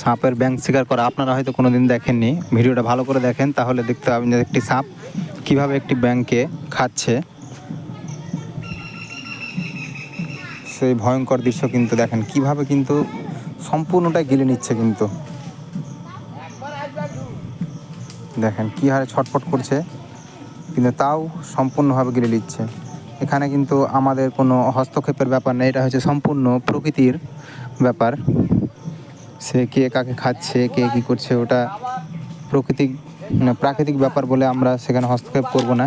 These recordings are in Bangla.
সাপের ব্যাংক শিকার করা আপনারা হয়তো কোনো দিন দেখেননি। ভিডিওটা ভালো করে দেখেন, তাহলে দেখতে পাবেন যে একটি সাপ কীভাবে একটি ব্যাংকে খাচ্ছে। সেই ভয়ঙ্কর দৃশ্য কিন্তু দেখেন, কীভাবে কিন্তু সম্পূর্ণটাই গিলে নিচ্ছে কিন্তু। দেখেন কী হারে ছটফট করছে, কিন্তু তাও সম্পূর্ণভাবে গিলে নিচ্ছে। এখানে কিন্তু আমাদের কোনো হস্তক্ষেপের ব্যাপার নেই, এটা হচ্ছে সম্পূর্ণ প্রকৃতির ব্যাপার। সে কে কাকে খাচ্ছে, কে কী করছে, ওটা প্রকৃতিক মানে প্রাকৃতিক ব্যাপার বলে আমরা সেখানে হস্তক্ষেপ করব না।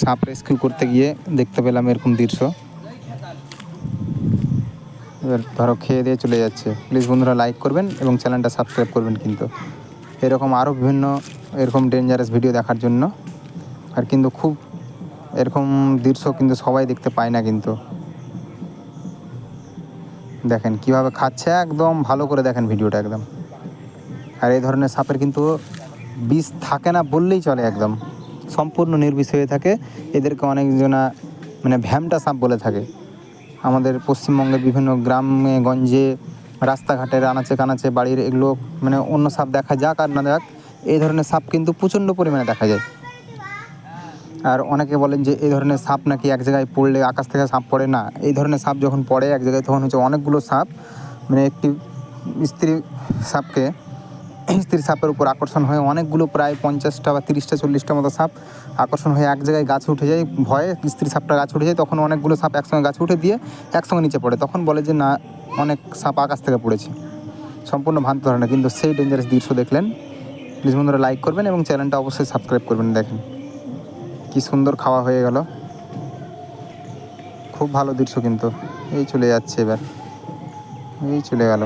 সাপ রেস্কিউ করতে গিয়ে দেখতে পেলাম এরকম দৃশ্য। এবার ধরো খেয়ে দিয়ে চলে যাচ্ছে। প্লিজ বন্ধুরা লাইক করবেন এবং চ্যানেলটা সাবস্ক্রাইব করবেন কিন্তু। এরকম আরও বিভিন্ন এরকম ডেঞ্জারাস ভিডিও দেখার জন্য। আর কিন্তু খুব এরকম দৃশ্য কিন্তু সবাই দেখতে পায় না কিন্তু। দেখেন, কীভাবে খাচ্ছে একদম, ভালো করে দেখেন ভিডিওটা একদম। আর এই ধরনের সাপের কিন্তু বিষ থাকে না বললেই চলে একদম। সম্পূর্ণ নির্বিষ হয়ে থাকে। এদেরকে অনেকজনা মানে ভ্যামটা সাপ বলে থাকে। আমাদের পশ্চিমবঙ্গের বিভিন্ন গ্রামে, গঞ্জে, রাস্তাঘাটের আনাচে কানাচে বাড়ির এগুলো মানে অন্য সাপ দেখা যাক আর না যাক, এই ধরনের সাপ কিন্তু প্রচণ্ড পরিমাণে দেখা যায়। আর অনেকে বলেন যে এই ধরনের সাপ নাকি এক জায়গায় পড়লে আকাশ থেকে সাপ পড়ে? না, এই ধরনের সাপ যখন পড়ে এক জায়গায়, তখন হচ্ছে অনেকগুলো সাপ মানে একটি স্ত্রী সাপকে স্ত্রী সাপের উপর আকর্ষণ হয়ে অনেকগুলো প্রায় পঞ্চাশটা বা তিরিশটা, চল্লিশটা মতো সাপ আকর্ষণ হয়ে এক জায়গায় গাছে উঠে যায়, ভয়ে স্ত্রী সাপটা গাছে উঠে যায়, তখন অনেকগুলো সাপ একসঙ্গে গাছে উঠে দিয়ে একসঙ্গে নিচে পড়ে। তখন বলে যে, না, অনেক সাপ আকাশ থেকে পড়েছে। সম্পূর্ণ ভ্রান্ত ধারণা। কিন্তু সেই ডেঞ্জারাস দৃশ্য দেখলেন। প্লিজ বন্ধুরা লাইক করবেন এবং চ্যানেলটা অবশ্যই সাবস্ক্রাইব করবেন দেখেন। কি সুন্দর খাওয়া হয়ে গেল। খুব ভালো দৃশ্য কিন্তু। এই চলে যাচ্ছে এবার। এই চলে গেল।